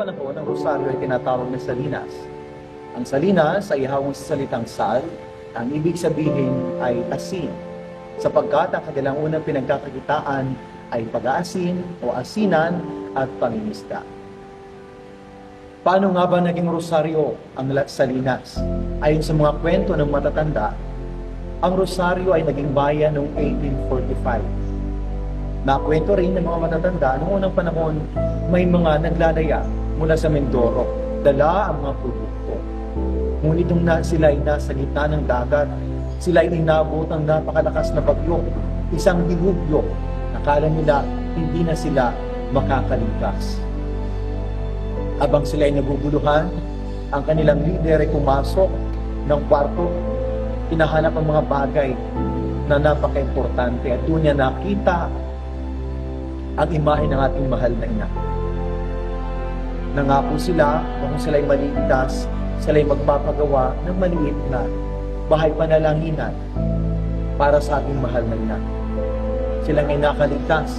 panahon, ang rosaryo ay tinatawag na salinas. Ang salinas ay ihawang sa salitang sal, ang ibig sabihin ay asin, sapagkat ang kanilang unang pinagkakakitaan ay pag-aasin o asinan at pangingisda. Paano nga ba naging rosaryo ang Salinas? Ayon sa mga kwento ng matatanda, ang rosaryo ay naging bayan noong 1845. Nakwento rin ng mga matatanda noong unang panahon may mga naglalaya mula sa Mindoro, dala ang mga produkto. Ngunit nung na, sila ay nasa gitna ng dagat, sila ay inabot ng napakalakas na bagyo, isang dilubyo. Nakala nila hindi na sila makakaligtas. Habang sila ay naguguluhan, ang kanilang leader ay pumasok ng kwarto, hinahanap ang mga bagay na napaka-importante at doon niya nakita ang imahe ng ating mahal na ina. Nangako sila na kung sila'y maligtas, sila'y magpapagawa ng maliit na bahay panalanginan para sa ating mahal na ina. Sila ngay nakaligtas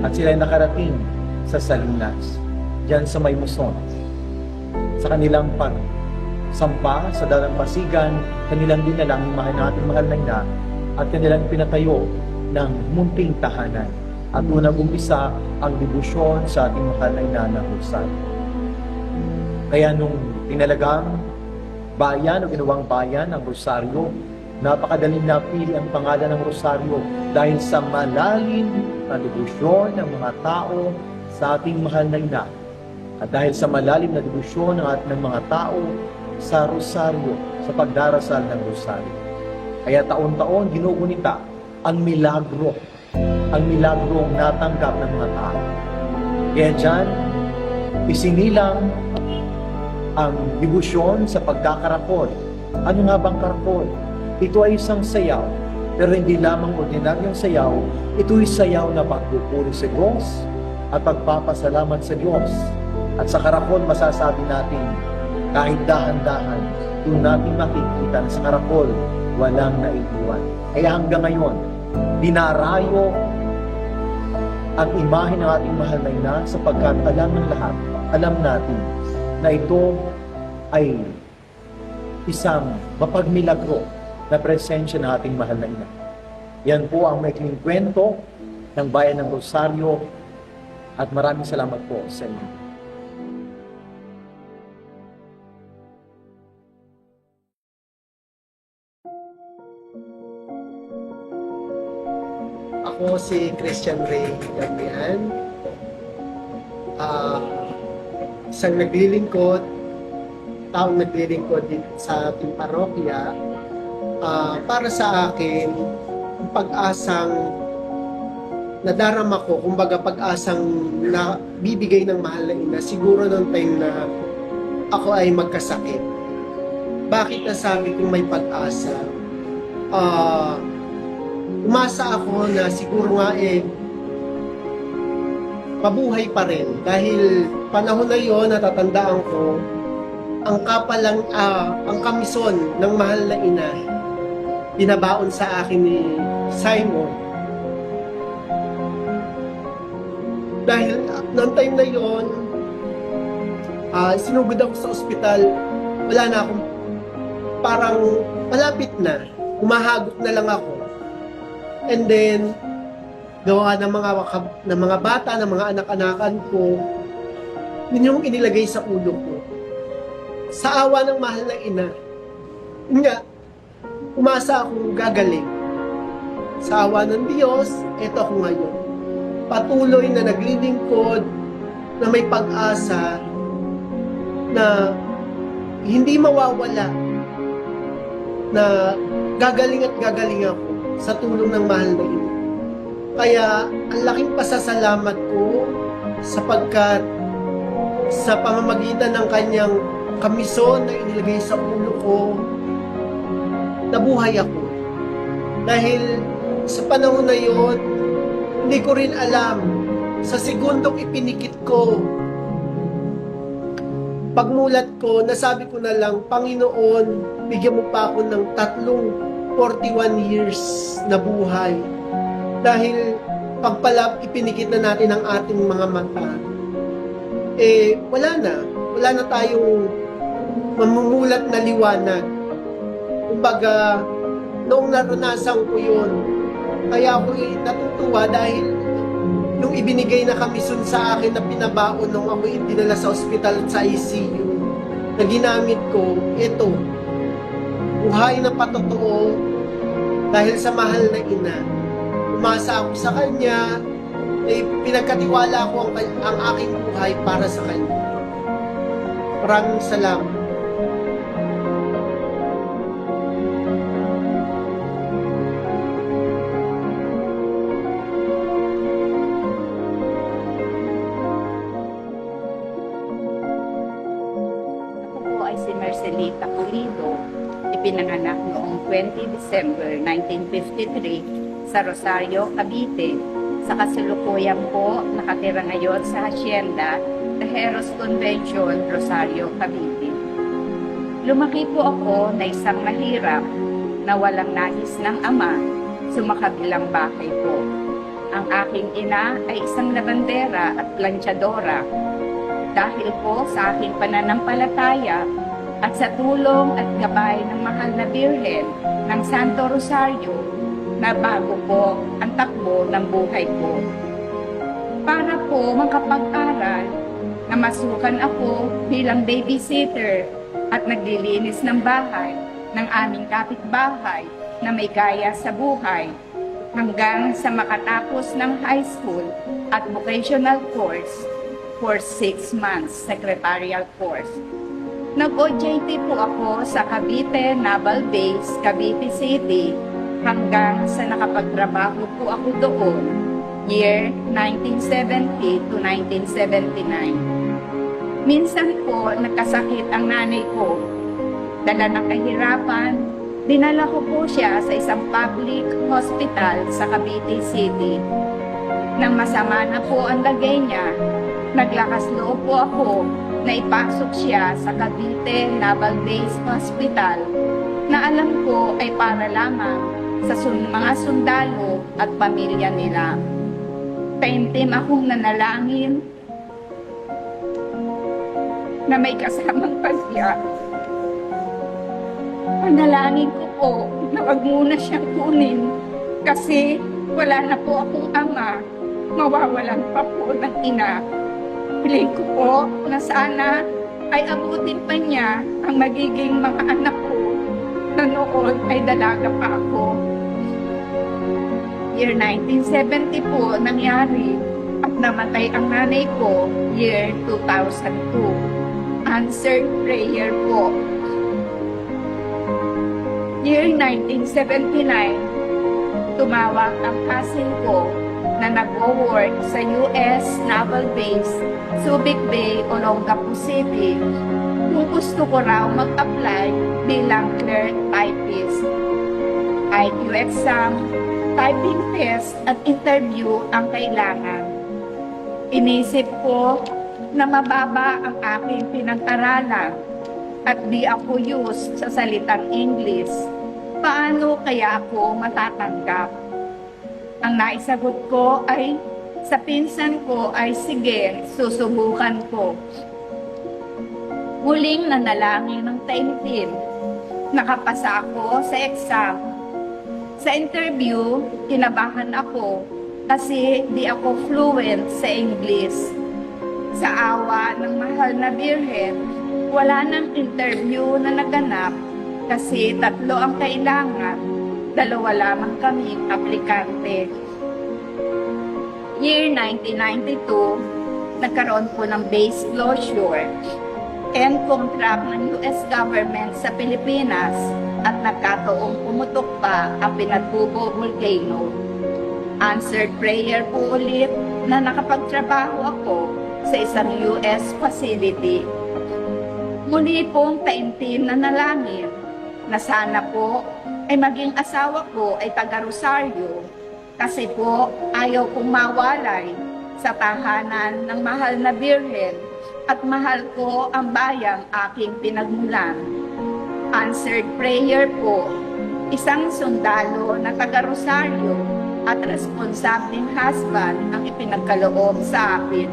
at sila'y nakarating sa Salinas, diyan sa may Muson. Sa kanilang pag sampa sa dalampasigan, kanilang dinalang yung mahal natin mahal na ina at kanilang pinatayo ng munting tahanan. At unang umpisa ang debosyon sa ating mahal na ina na Rosario. Kaya nung tinalagang bayan o ginawang bayan ng Rosario, napakadaling napili ang pangalan ng Rosario dahil sa malalim na debosyon ng mga tao sa ating mahal na ina. At dahil sa malalim na debosyon ng at ng mga tao sa Rosario, sa pagdarasal ng Rosario. Kaya taon-taon ginugunita ang milagro, ang milagrong natanggap ng mga tao. Kaya dyan, isinilang ang debosyon sa pagkakarakol. Ano nga bang karakol? Ito ay isang sayaw, pero hindi lamang ordinaryong sayaw, ito ay sayaw na pagpupuri sa Diyos at pagpapasalamat sa Diyos. At sa karakol, masasabi natin, kahit dahan-dahan, doon natin makikita na sa karakol, walang naiiwan. Kaya hanggang ngayon, dinarayo ang imahe ng ating mahal na ina sapagkat alam ng lahat, alam natin na ito ay isang mapagmilagro na presensya ng ating mahal na ina. Yan po ang maikling kwento ng Bayan ng Rosario at maraming salamat po sa inyo. Ako si Christian Ray Gabriel. Ah, isang naglilingkod, taong naglilingkod dito sa ating parokya. Ah, para sa akin, ang pag-asang nadarama ko, kumbaga pag-asang na bibigay ng mahal na ina, siguro nung time na ako ay magkasakit. Bakit nasabi kong may pag-asa? Ah, umasa ako na siguro nga eh mabuhay pa rin. Dahil panahon na yon natatandaan ko ang kapalang ah, ang kamison ng mahal na ina binabaon sa akin ni Simon. Dahil ah, noong time na yon ah, sinugod ako sa ospital. Wala na akong parang malapit na. Umahagok na lang ako. And then, gawa ng mga ng mga bata, ng mga anak-anakan ko, yun yung inilagay sa ulo ko. Sa awa ng mahal na ina, nga, umasa akong gagaling. Sa awa ng Diyos, eto ako ngayon. Patuloy na naglilingkod, na may pag-asa, na hindi mawawala, na gagaling at gagaling ako sa tulong ng mahal na ina. Kaya, ang laking pasasalamat ko sapagkat sa pamamagitan ng kanyang kamison na inilagay sa ulo ko, nabuhay ako. Dahil sa panahon na yon, hindi ko rin alam sa segundong ipinikit ko pagmulat ko, nasabi ko na lang, Panginoon, bigyan mo pa ako ng tatlong 41 years na buhay. Dahil pagpalap, ipinikit na natin ang ating mga mata. eh wala na. Wala na tayong mamumulat na liwanag. Kumbaga, noong naranasan ko yun, kaya ako natutuwa dahil nung ibinigay na kami sun sa akin na pinabaon nung ako dinala sa ospital at sa ICU, na ginamit ko, ito, buhay na patotoo dahil sa mahal na ina. Umasa ako sa kanya, eh, pinagkatiwala ko ang, ang aking buhay para sa kanya. Maraming salamat. Si Marcelita Pulido, ipinanganak noong 20 December 1953 sa Rosario, Cavite. Sa kasalukuyan po, nakatira ngayon sa Hacienda, Tejeros Convention, Rosario, Cavite. Lumaki po ako na isang mahirap na walang nahis ng ama, sumakabilang bahay po. Ang aking ina ay isang labandera at planchadora dahil po sa aking pananampalataya at sa tulong at gabay ng mahal na Birhen ng Santo Rosario na bago po ang takbo ng buhay ko. Para po makapag-aral na masukan ako bilang babysitter at naglilinis ng bahay ng aming kapitbahay na may gaya sa buhay hanggang sa makatapos ng high school at vocational course for six months, secretarial course. Nag-OJT po ako sa Cavite Naval Base, Cavite City, hanggang sa nakapagtrabaho po ako doon, year 1970 to 1979. Minsan po, nagkasakit ang nanay ko. Dala ng kahirapan, dinala ko po siya sa isang public hospital sa Cavite City. Nang masama na po ang lagay niya, naglakas loob po ako na ipasok siya sa Cavite Naval Base Hospital na alam ko ay para lamang sa sun- mga sundalo at pamilya nila. Taimtim akong nanalangin na may kasamang pagya. Panalangin ko po na wag muna siyang kunin kasi wala na po akong ama, mawawalan pa po ng ina. Piling ko po na sana ay abutin pa niya ang magiging mga anak na noon ay dalaga pa ako. Year 1970 po nangyari at namatay ang nanay ko year 2002. Answered prayer po. Year 1979, tumawag ang cousin ko na nag-work sa US Naval Base, Subic Bay, Olongapo City, gusto ko raw mag-apply bilang clerk typist. IQ exam, typing test at interview ang kailangan. Inisip ko na mababa ang aking pinag-aralan at di ako used sa salitang English. Paano kaya ako matatanggap? Ang naisagot ko ay sa pinsan ko ay sige, susubukan ko. Muling nanalangin ng taimtim. Nakapasa ako sa exam. Sa interview, kinabahan ako kasi di ako fluent sa English. Sa awa ng mahal na birhen, wala nang interview na naganap kasi tatlo ang kailangan, dalawa lamang kaming aplikante. Year 1992, nagkaroon po ng base closure and contract ng US government sa Pilipinas at nagkataong pumutok pa ang Pinatubo Volcano. Answered prayer po ulit na nakapagtrabaho ako sa isang US facility. Muli pong taimtim na nalangin na sana po ay maging asawa ko ay taga Rosario kasi po ayaw kong mawalay sa tahanan ng mahal na birhen at mahal ko ang bayang aking pinagmulan. Answered prayer po, isang sundalo na taga Rosario at responsableng husband ang ipinagkaloob sa akin.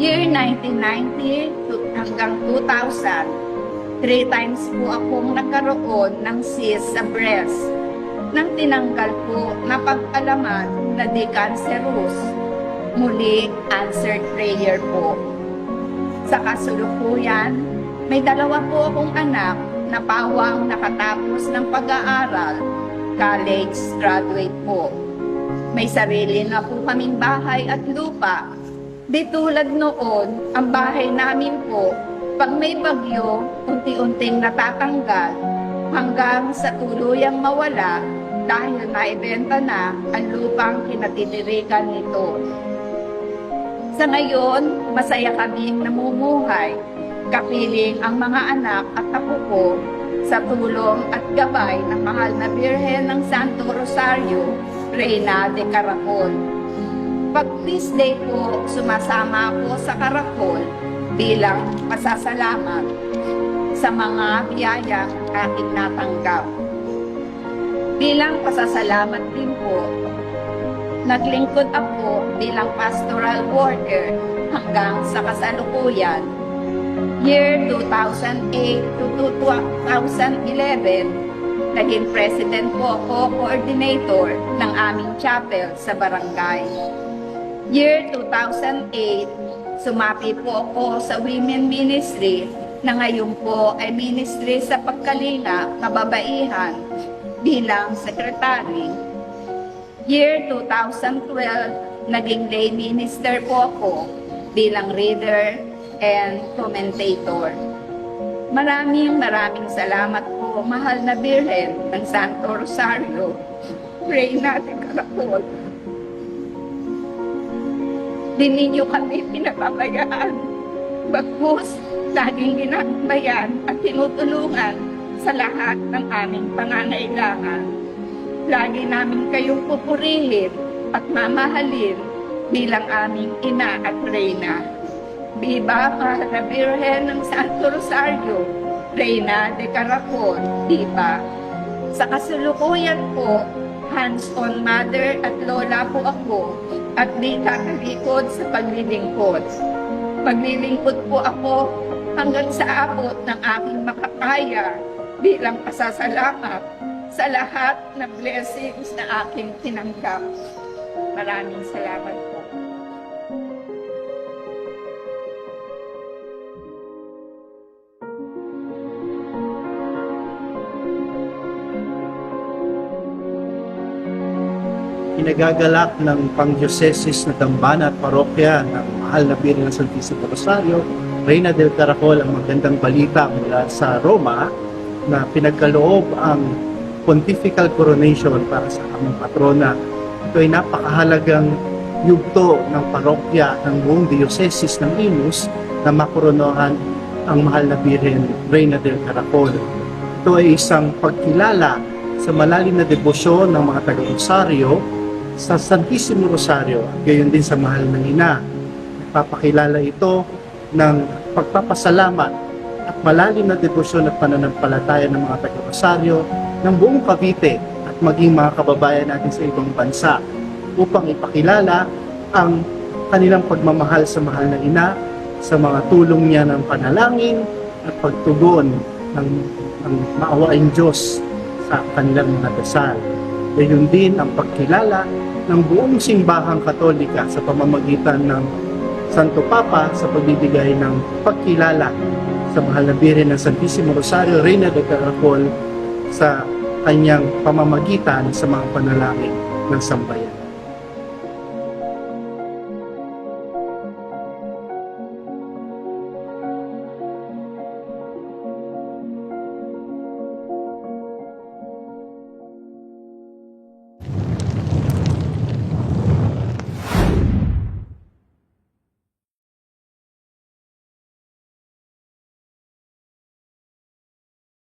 Year 1990 to hanggang 2000, three times po akong nagkaroon ng cyst sa breast. Nang tinanggal po na pag-alaman na di cancerous, muli answered prayer po. Sa kasulukuyan, may dalawa po akong anak na pawang nakatapos ng pag-aaral, college graduate po. May sarili na po kaming bahay at lupa. Di tulad noon, ang bahay namin po, pag may bagyo, unti-unting natatanggal hanggang sa tuluyang mawala dahil naibenta na ang lupang kinatitirikan nito. Sa ngayon, masaya kaming namumuhay. Kapiling ang mga anak at ko sa tulong at gabay ng mahal na Birhen ng Santo Rosario, Reyna de Caracol. Pag feast day po, sumasama ako sa Caracol bilang pasasalamat sa mga biyayang aking natanggap. Bilang pasasalamat din po, naglingkod ako bilang pastoral worker hanggang sa kasalukuyan. Year 2008 to 2011, naging president po ako coordinator ng aming chapel sa barangay. Year 2008, sumapi po ako sa women ministry na ngayon po ay ministry sa pagkalinga, kababaihan bilang secretary. Year 2012, naging lay minister po ako bilang reader and commentator. Maraming maraming salamat po, mahal na Birhen ng Santo Rosario. Pray natin karapol. Di ninyo kami pinapabayaan. Bagkus, laging ginagabayan at tinutulungan sa lahat ng aming pangangailangan. Lagi namin kayong pupurihin at mamahalin bilang aming ina at reyna. Viva Mahal na Birhen ng Santo Rosario, Reyna de Caracol, Viva. Sa kasulukuyan po, hands-on mother at lola po ako at di kakalikod sa paglilingkod. Maglilingkod po ako hanggang sa abot ng aking makakaya bilang pasasalamat sa lahat ng blessings na aking tinanggap. Maraming salamat po. Pinagagalak ng pangdiocesis na dambana at parokya ng Mahal na Birhen ng Santisimo Rosario, Reina del Caracol ang magandang balita mula sa Roma na pinagkaloob ang pontifical coronation para sa aming patrona. Ito ay napakahalagang yugto ng parokya ng buong diocese ng Imus na makoronohan ang mahal na Birhen, Reina del Caracol. Ito ay isang pagkilala sa malalim na debosyon ng mga taga-Rosario sa Santissimo Rosario at gayon din sa mahal na ina. Nagpapakilala ito ng pagpapasalamat at malalim na debosyon at pananampalataya ng mga taga-Rosario ng buong Cavite at maging mga kababayan natin sa ibang bansa upang ipakilala ang kanilang pagmamahal sa mahal na ina sa mga tulong niya ng panalangin at pagtugon ng, ng maawaing Diyos sa kanilang mga dasal. Gayon din ang pagkilala ng buong simbahang katolika sa pamamagitan ng Santo Papa sa pagbibigay ng pagkilala sa mahal na Birhen ng Santissimo Rosario, Reina de Caracol sa kanyang pamamagitan sa mga panalangin ng sambayan.